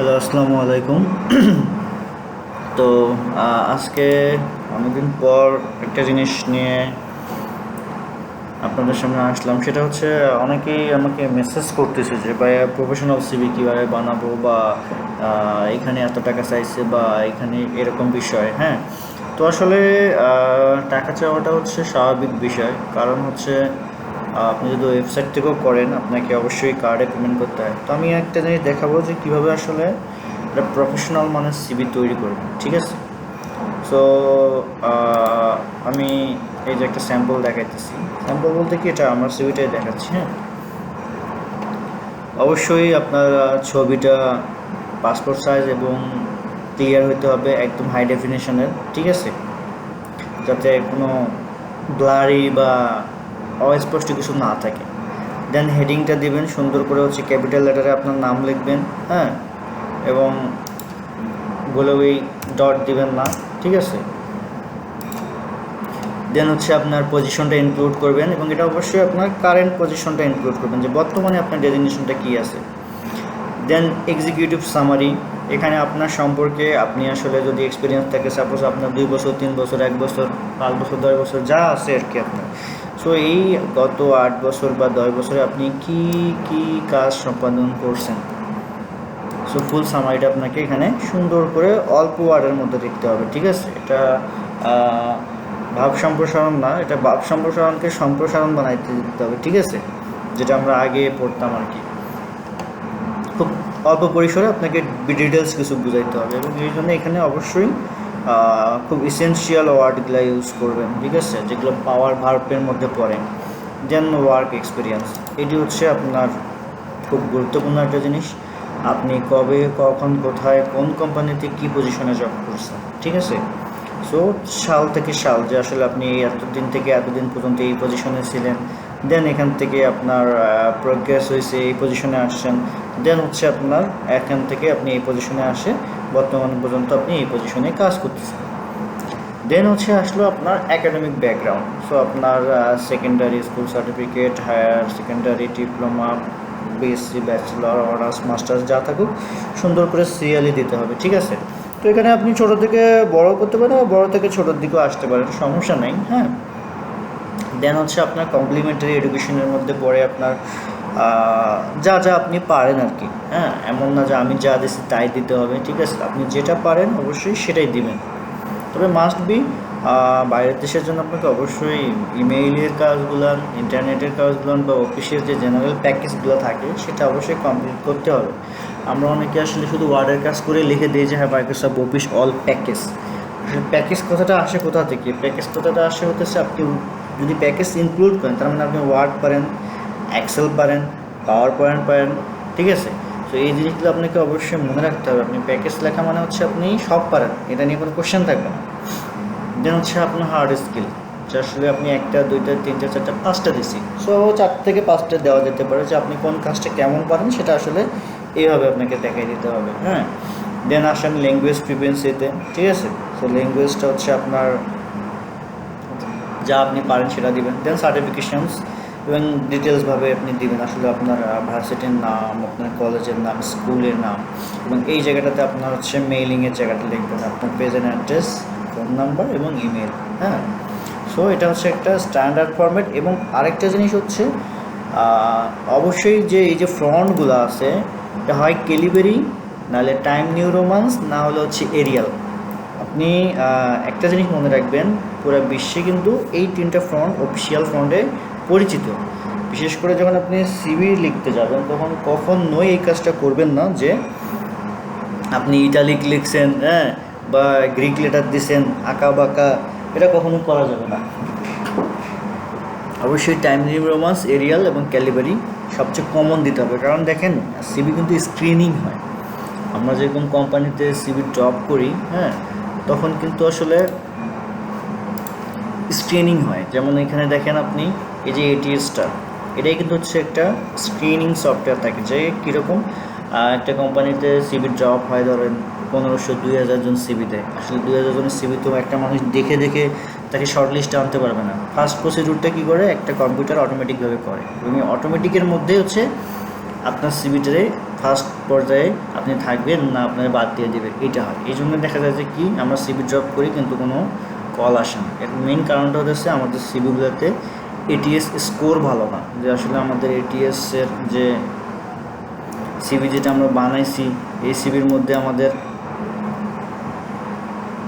Hello, আসসালামু আলাইকুম। তো আজকে অনেকদিন পর একটা জিনিস নিয়ে আপনাদের সামনে আসলাম। সেটা হচ্ছে, অনেকেই আমাকে মেসেজ করতেছে যে ভাই প্রফেশনাল সিবি কীভাবে বানাবো বা এখানে এত টাকা চাইছে বা, এখানে এরকম বিষয়। হ্যাঁ? তো আসলে টাকা চাওয়াটা হচ্ছে স্বাভাবিক বিষয়। কারণ হচ্ছে আপনি যদি ওয়েবসাইট থেকেও করেন, আপনাকে অবশ্যই কার্ডে পেমেন্ট করতে হয়। তো আমি একটা জিনিস দেখাবো যে কীভাবে আসলে একটা প্রফেশনাল মানের সিবি তৈরি করবেন, ঠিক আছে? সো আমি এই যে একটা স্যাম্পল দেখাইতেছি। স্যাম্পল বলতে কি, এটা আমার সিবিটাই দেখাচ্ছি হ্যাঁ? অবশ্যই আপনার ছবিটা পাসপোর্ট সাইজ এবং ক্লিয়ার হতে হবে একদম হাই ডেফিনেশনের ঠিক আছে? যাতে কোনো ব্লারি বা অস্পষ্ট কিছু না থাকে। দেন হেডিংটা দিবেন, সুন্দর করে হচ্ছে ক্যাপিটাল লেটারে আপনার নাম লিখবেন হ্যাঁ? এবং গোলওই ডট দিবেন না, ঠিক আছে? দেন হচ্ছে আপনার পজিশনটা ইনক্লুড করবেন এবং এটা অবশ্যই আপনার কারেন্ট পজিশনটা ইনক্লুড করবেন যে বর্তমানে আপনার ডেজিগনেশনটা কী আছে। দেন এক্সিকিউটিভ সামারি এখানে আপনার সম্পর্কে আপনি আসলে যদি এক্সপিরিয়েন্স থাকে সাপোজ আপনার দুই বছর, তিন বছর, এক বছর, পাঁচ বছর, দশ বছর, যা আছে আর কি আপনার। সো এই গত আট বছর বা দশ বছরে আপনি কি কি কাজ সম্পাদন করছেন? সো ফুল সামারিটা আপনাকে এখানে সুন্দর করে অল্প ওয়ার্ডের মধ্যে লিখতে হবে, ঠিক আছে? এটা ভাব সম্প্রসারণ না, এটা ভাব সম্প্রসারণকে সম্প্রসারণ বানাইতে দিতে হবে, ঠিক আছে? যেটা আমরা আগে পড়তাম আর কি। খুব অল্প পরিসরে আপনাকে ডিটেলস কিছু বুঝাইতে হবে এবং এই জন্য এখানে অবশ্যই খুব ইসেন্সিয়াল ওয়ার্ডগুলো ইউজ করবেন, ঠিক আছে? যেগুলো পাওয়ার ভার্পের মধ্যে পড়ে। দেন ওয়ার্ক এক্সপিরিয়েন্স এটি হচ্ছে আপনার খুব গুরুত্বপূর্ণ একটা জিনিস। আপনি কবে, কখন, কোথায়, কোন কোম্পানিতে কী পজিশনে জব করছেন, ঠিক আছে? সো সাল থেকে সাল, যে আসলে আপনি এতদিন থেকে এতদিন পর্যন্ত এই পজিশনে ছিলেন দেন এখান থেকে আপনার প্রোগ্রেস হয়েছে, এই পজিশনে আসছেন দেন হচ্ছে আপনার এখান থেকে আপনি এই পজিশনে আসে বর্তমান পর্যন্ত আপনি এই পজিশনে কাজ করতেছেন। দেন হচ্ছে আসলো আপনার একাডেমিক ব্যাকগ্রাউন্ড সো আপনার secondary school certificate higher secondary diploma BSc bachelor honours masters যা থাকুক, সুন্দর করে সিরিয়ালি দিতে হবে, ঠিক আছে? তো এখানে আপনি ছোট থেকে বড় করতে পারেন বা বড় থেকে ছোটোর দিকেও আসতে পারেন, সমস্যা নেই হ্যাঁ? দেন হচ্ছে আপনার কমপ্লিমেন্টারি এডুকেশনের মধ্যে পড়ে আপনার যা যা আপনি পারেন আর কি। হ্যাঁ এমন না যে আমি যা দিছি তাই দিতে হবে, ঠিক আছে? আপনি যেটা পারেন অবশ্যই সেটাই দিবেন। তবে মাস্ট বি বাইরের দেশের জন্য আপনাকে অবশ্যই ইমেইলের কাজগুলো ইন্টারনেটের কাজগুলো বা অফিসের যে জেনারেল প্যাকেজগুলো থাকে, সেটা অবশ্যই কমপ্লিট করতে হবে। আমরা অনেকে আসলে শুধু ওয়ার্ডের কাজ করে লিখে দিই যে হ্যাঁ মাইক্রোসফট অফিস অল প্যাকেজ আসলে প্যাকেজ কথাটা আসে কোথা থেকে? প্যাকেজ কথাটা আসে হতেছে আপনি যদি প্যাকেজ ইনক্লুড করেন, তার মানে আপনি ওয়ার্ড পারেন এক্সেল পারেন পাওয়ার পয়েন্ট পারেন, ঠিক আছে? তো এই জিনিসগুলো আপনাকে অবশ্যই মনে রাখতে হবে। আপনি প্যাকেজ লেখা মানে হচ্ছে আপনি সব পারেন, এটা নিয়ে কোনো কোশ্চেন থাকবে না। দেন হচ্ছে আপনার হার্ড স্কিল যে আসলে আপনি একটা, দুইটা, তিনটা, চারটা, পাঁচটা দিছি। সো চার থেকে পাঁচটা দেওয়া যেতে পারে যে আপনি কোন কাজটা কেমন পারেন সেটা আসলে এইভাবে আপনাকে দেখাই দিতে হবে হ্যাঁ? দেন আসেন ল্যাঙ্গুয়েজ ফ্রিকুয়েন্সিতে ঠিক আছে? সো ল্যাঙ্গুয়েজটা হচ্ছে আপনার যা আপনি পারেন সেটা দিবেন। দেন সার্টিফিকেশনস এবং ডিটেলসভাবে আপনি দিবেন। আসলে আপনার ভার্সিটির নাম, আপনার কলেজের নাম স্কুলের নাম এবং এই জায়গাটাতে আপনার হচ্ছে মেইলিংয়ের জায়গাটা লিখবেন। আপনার প্রেজেন্ট অ্যাড্রেস ফোন নাম্বার এবং ইমেল হ্যাঁ? সো এটা হচ্ছে একটা স্ট্যান্ডার্ড ফরম্যাট এবং আরেকটা জিনিস হচ্ছে অবশ্যই যে এই যে ফ্রন্টগুলো আছে, এটা হয় কেলিবেরি নাহলে টাইম নিউ রোমান্স না হলে হচ্ছে এরিয়াল আপনি একটা জিনিস মনে রাখবেন, পুরো বিশ্বে কিন্তু এই তিনটা ফ্রন্ট অফিসিয়াল ফ্রন্টে পরিচিত। বিশেষ করে যখন আপনি সিভি লিখতে যাবেন, তখন কখন কখনোই এই কাজটা করবেন না যে আপনি ইটালিক লিখছেন হ্যাঁ বা গ্রিক লেটার দিছেন আঁকা বাঁকা এটা কখনো করা যাবে না। অবশ্যই টাইম নিউ রোমান্স এরিয়াল এবং ক্যালিবারি সবচেয়ে কমন দিতে হবে। কারণ দেখেন সিবি কিন্তু স্ক্রিনিং হয়। আমরা যেরকম কোম্পানিতে সিবি ড্রপ করি হ্যাঁ তখন কিন্তু আসলে স্ক্রিনিং হয়। যেমন এখানে দেখেন আপনি, এই যে এটিএসটা এটাই কিন্তু হচ্ছে একটা স্ক্রিনিং সফটওয়্যার থাকে যে কীরকম একটা কোম্পানিতে সিবি জব হয় ধরেন পনেরোশো, দুই হাজার জন দেয়। আসলে দুই হাজার জনের সিবি তো একটা মানুষ দেখে দেখে তাকে শর্ট লিস্টে আনতে পারবে না। ফার্স্ট প্রসিডিউরটা কী করে? একটা কম্পিউটার অটোমেটিকভাবে করে। এবং অটোমেটিকের মধ্যে হচ্ছে আপনার সিবিটারে ফার্স্ট পর্যায়ে আপনি থাকবেন, না আপনার বাদ দিয়ে দেবে। এটা হয়। এই জন্য দেখা যায় যে কি, আমরা সিবি ড্রপ করি কিন্তু কোনো কল আসে না। এর মেইন কারণটা হচ্ছে আমাদের সিবিগুলোতে এটিএস স্কোর ভালো না। যে আসলে আমাদের এটিএস এর যে সিবি যেটা আমরা বানাইছি, এই সিবির মধ্যে আমাদের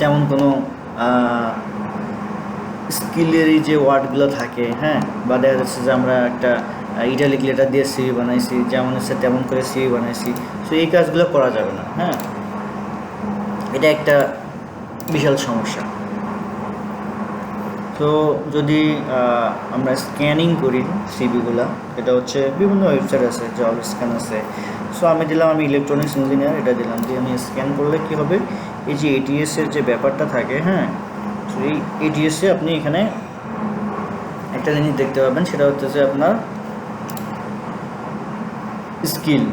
তেমন কোনো স্কিলেরই যে ওয়ার্ডগুলো থাকে হ্যাঁ? বা দেখা যাচ্ছে যে আমরা একটা ইটালিক লেটার দিয়ে সিভি বানাইছি, যেমন হচ্ছে তেমন করে সিভি বানাইছি। সো এই কাজগুলো করা যাবে না হ্যাঁ? এটা একটা বিশাল সমস্যা। তো যদি আমরা স্ক্যানিং করি সিবিগুলা এটা হচ্ছে বিভিন্ন ওয়েবসাইট আছে জব স্ক্যান আছে। সো আমি দিলাম, আমি ইলেকট্রনিক্স ইঞ্জিনিয়ার এটা দিলাম। দিয়ে আমি স্ক্যান করলে কি হবে? এই যে এটিএস এর যে ব্যাপারটা থাকে হ্যাঁ? তো এই এটিএসে আপনি এখানে একটা জিনিস দেখতে পাবেন, সেটা হচ্ছে যে আপনার স্কিল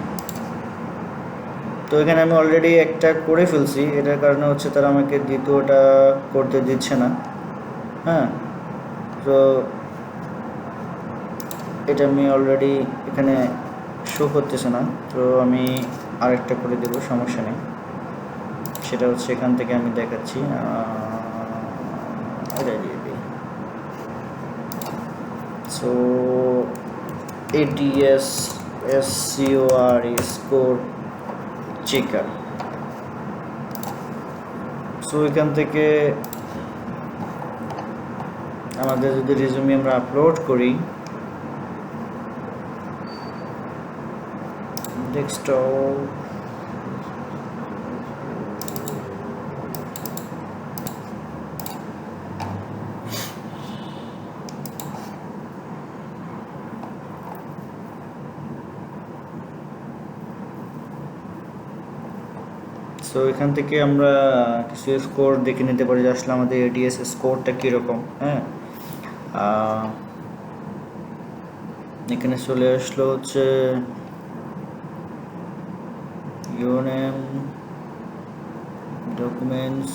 তো এখানে আমি অলরেডি একটা করে ফেলছি, এটার কারণে হচ্ছে তারা আমাকে দ্বিতীয়টা করতে দিচ্ছে না। হ্যাঁ। তো এটা আমি অলরেডি এখানে শো করতেছে না। তো আমি আরেকটা করে দেবো, সমস্যা নেই। সেটা হচ্ছে এখান থেকে আমি দেখাচ্ছি এটা দিয়ে দিই so ATS S C O R score checker so এখান থেকে আমাদের যদি রেজুমি আমরা আপলোড করি সো এখান থেকে আমরা কিছু স্কোর দেখে নিতে পারি আসলে আমাদের এডিএস স্কোরটা কীরকম হ্যাঁ? এখানে চলে আসলো হচ্ছে ইউনেম ডকুমেন্টস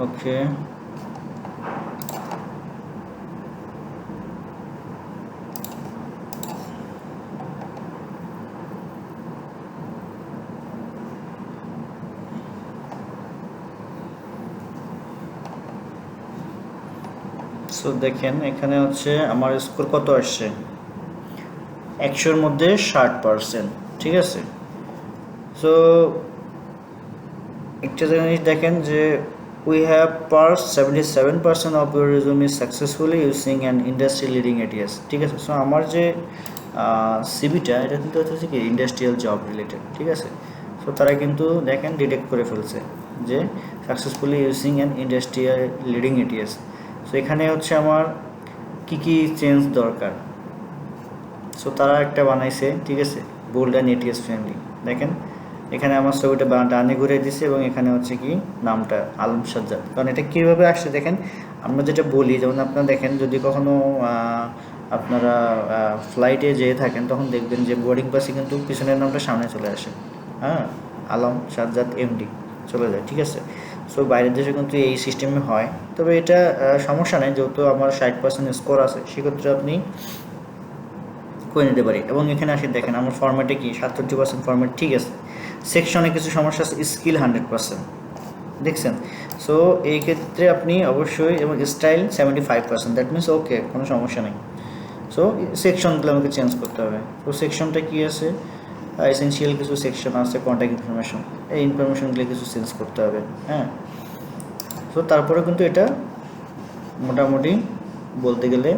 ওকে সো দেখেন, এখানে হচ্ছে আমার স্কোর কত আসছে? একশোর মধ্যে ষাট পার্সেন্ট ঠিক আছে? সো একটা জিনিস দেখেন যে we have parse seventy seven percent of your resume is successfully using an industry leading ATS ঠিক আছে? সো আমার যে সিবিটা এটা কিন্তু হচ্ছে কি ইন্ডাস্ট্রিয়াল জব রিলেটেড ঠিক আছে? সো তারা কিন্তু দেখেন ডিটেক্ট করে ফেলছে যে successfully using an industrial leading ATS so এখানে হচ্ছে আমার কি কি চেঞ্জ দরকার? সো তারা একটা বানাইছে, ঠিক আছে? বোল্ড অ্যান্ড এটিএস ফ্রেন্ডলি দেখেন, এখানে আমার ছবিটা ডানে ঘুরে দিছে এবং এখানে হচ্ছে কি নামটা, আলম সাজ্জাদ। কারণ এটা কীভাবে আসছে দেখেন, আমরা যেটা বলি, যেমন আপনারা দেখেন, যদি কখনো আপনারা ফ্লাইটে যেয়ে থাকেন, তখন দেখবেন যে বোর্ডিং পাসে কিন্তু পিছনের নামটা সামনে চলে আসে। হ্যাঁ? আলম সাজ্জাদ এমডি চলে যায়, ঠিক আছে? সো বাইরের দেশে কিন্তু এই সিস্টেমে হয়। তবে এটা সমস্যা নেই, যেহেতু আমার ষাট পার্সেন্ট স্কোর আছে, সেক্ষেত্রে আপনি করে নিতে পারি। এবং এখানে আসে, দেখেন, আমার ফর্ম্যাটে কি? সাতষট্টি পার্সেন্ট ফর্ম্যাট ঠিক আছে। সেকশনে কিছু সমস্যা আছে স্কিল হান্ড্রেড পার্সেন্ট দেখছেন? সো এই ক্ষেত্রে আপনি অবশ্যই, এবং style seventy five percent that means okay কোনো সমস্যা নেই। সো সেকশনগুলো আমাকে চেঞ্জ করতে হবে। তো সেকশনটা কী আছে? এসেন্সিয়াল কিছু সেকশন আছে কন্ট্যাক্ট ইনফরমেশন এই ইনফরমেশনগুলি কিছু চেঞ্জ করতে হবে হ্যাঁ? সো তারপরে কিন্তু এটা মোটামুটি বলতে গেলে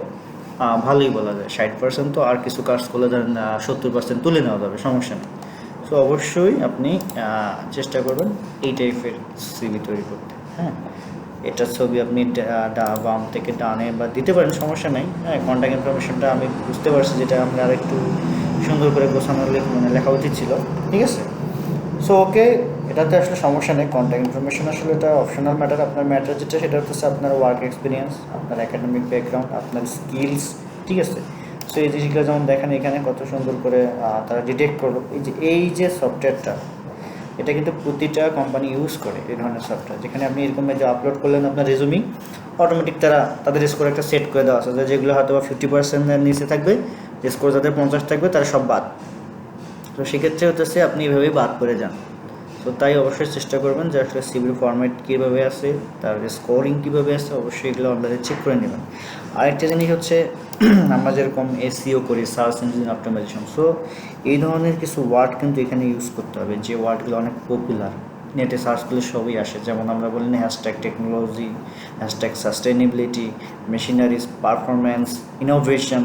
ভালোই বলা যায়। ষাট পার্সেন্ট তো আর কিছু কাজ করলে ধরেন সত্তর পার্সেন্ট তুলে নেওয়া যাবে, সমস্যা নেই। সো অবশ্যই আপনি চেষ্টা করবেন এই টাইপের সিভি তৈরি করতে হ্যাঁ? এটার ছবি আপনি বাম থেকে ডানে বা দিতে পারেন, সমস্যা নেই হ্যাঁ? কন্ট্যাক্ট ইনফরমেশনটা আমি বুঝতে পারছি, যেটা আমরা আর একটু সুন্দর করে গোছানো মানে লেখা উচিত ছিল, ঠিক আছে? সো ওকে এটাতে আসলে সমস্যা নেই কন্ট্যাক্ট ইনফরমেশন আসলে এটা অপশনাল ম্যাটার আপনার ম্যাটার যেটা সেটা হচ্ছে আপনার ওয়ার্ক এক্সপিরিয়েন্স আপনার একাডেমিক ব্যাকগ্রাউন্ড আপনার স্কিলস ঠিক আছে? সো এই জিনিসগুলো যেমন দেখেন এখানে কত সুন্দর করে তারা ডিটেক্ট করল। এই যে এই যে সফটওয়্যারটা এটা কিন্তু প্রতিটা কোম্পানি ইউজ করে এই ধরনের সফটওয়্যার যেখানে আপনি এরকম যে আপলোড করলেন আপনার রেজুমি অটোমেটিক তারা তাদের স্কোর একটা সেট করে দেওয়া আছে যেগুলো হয়তো বা ফিফটি পার্সেন্টের নিচে থাকবে স্কোর যাদের পঞ্চাশ থাকবে, তারা সব বাদ। তো সেক্ষেত্রে হচ্ছে আপনি এভাবেই বাদ করে যান। তো তাই অবশ্যই চেষ্টা করবেন যে আসলে সিভির ফর্ম্যাট কীভাবে আছে, তার স্কোরিং কীভাবে আছে, অবশ্যই এগুলো অনলাইনে চেক করে নেবেন। আরেকটা জিনিস হচ্ছে, আমরা যেরকম এসিও করি সার্চ ইঞ্জিন অপটিমাইজেশন সো এই ধরনের কিছু ওয়ার্ড কিন্তু এখানে ইউজ করতে হবে, যে ওয়ার্ডগুলো অনেক পপুলার নেটে সার্চ করলে সবই আসে, যেমন আমরা বলি না hashtag technology hashtag sustainability machineries performance innovation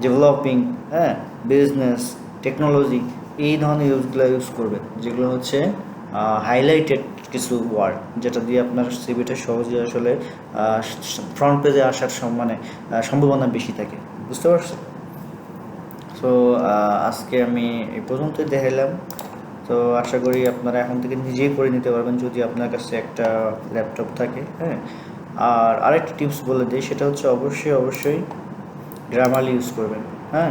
developing হ্যাঁ বিজনেস টেকনোলজি এই ধরনের ইউজগুলো ইউজ করবে যেগুলো হচ্ছে হাইলাইটেড কিছু ওয়ার্ড যেটা দিয়ে আপনার সিভিটা সহজে আসলে ফ্রন্ট পেজে আসার সম- মানে সম্ভাবনা বেশি থাকে। বুঝতে পারছ তো আজকে আমি এই পর্যন্তই দেখাইলাম। তো আশা করি আপনারা এখন থেকে নিজেই করে নিতে পারবেন যদি আপনার কাছে একটা ল্যাপটপ থাকে হ্যাঁ। আর আরেকটা টিপস বলে দিই, সেটা হচ্ছে অবশ্যই অবশ্যই গ্রামারলি ইউজ করবেন হ্যাঁ?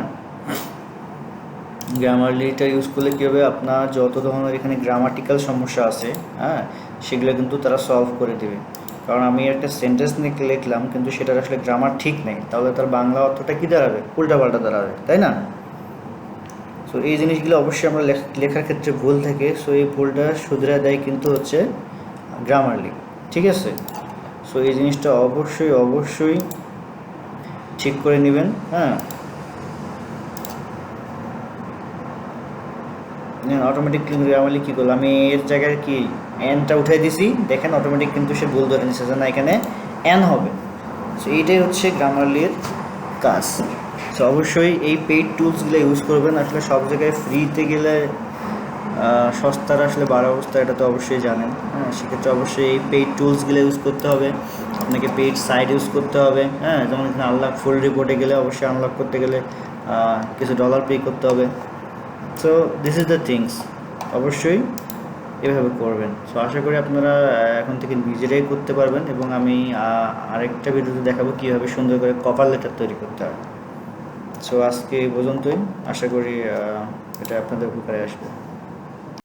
গ্রামারলিটা ইউজ করলে কী হবে? আপনার যত ধরনের এখানে গ্রামাটিক্যাল সমস্যা আছে হ্যাঁ সেগুলো কিন্তু তারা সলভ করে দেবে। কারণ আমি একটা সেন্টেন্স লিখলাম, কিন্তু সেটার আসলে গ্রামার ঠিক নেই। তাহলে তার বাংলা অর্থটা কী দাঁড়াবে? উল্টাপাল্টা দাঁড়াবে, তাই না? সো এই জিনিসগুলো অবশ্যই আমরা লেখ- লেখার ক্ষেত্রে ভুল থাকে। সো এই ভুলটা শুধরে দেয় কিন্তু হচ্ছে গ্রামারলি ঠিক আছে? সো এই জিনিসটা অবশ্যই অবশ্যই ঠিক করে নেবেন হ্যাঁ। অটোমেটিকলি গ্রামারলি কী করল আমি এর জায়গায় কি এনটা উঠাই দিছি, দেখেন অটোমেটিক কিন্তু সে ভুল ধরে নিচ্ছে না, এখানে এন হবে। সো এইটাই হচ্ছে গ্রামারলির কাজ। সো অবশ্যই এই পেইড টুলসগুলো ইউজ করবেন, আসলে সব জায়গায় ফ্রিতে গেলে সস্তার আসলে বাড়া অবস্থা, এটা তো অবশ্যই জানেন। হ্যাঁ সেক্ষেত্রে অবশ্যই এই পেইড টুলসগুলো ইউজ করতে হবে। আপনাকে পেইড সাইট ইউজ করতে হবে হ্যাঁ? যেমন আনলক ফুল রিপোর্টে গেলে অবশ্যই আনলক করতে গেলে কিছু ডলার পে করতে হবে। So this is the things অবশ্যই এভাবে করবেন। সো আশা করি আপনারা এখন থেকে নিজেরাই করতে পারবেন এবং আমি আরেকটা ভিডিওতে দেখাবো কীভাবে সুন্দর করে কপার লেটার তৈরি করতে হয়। সো আজকে এই পর্যন্তই। আশা করি এটা আপনাদের উপকারে আসবে।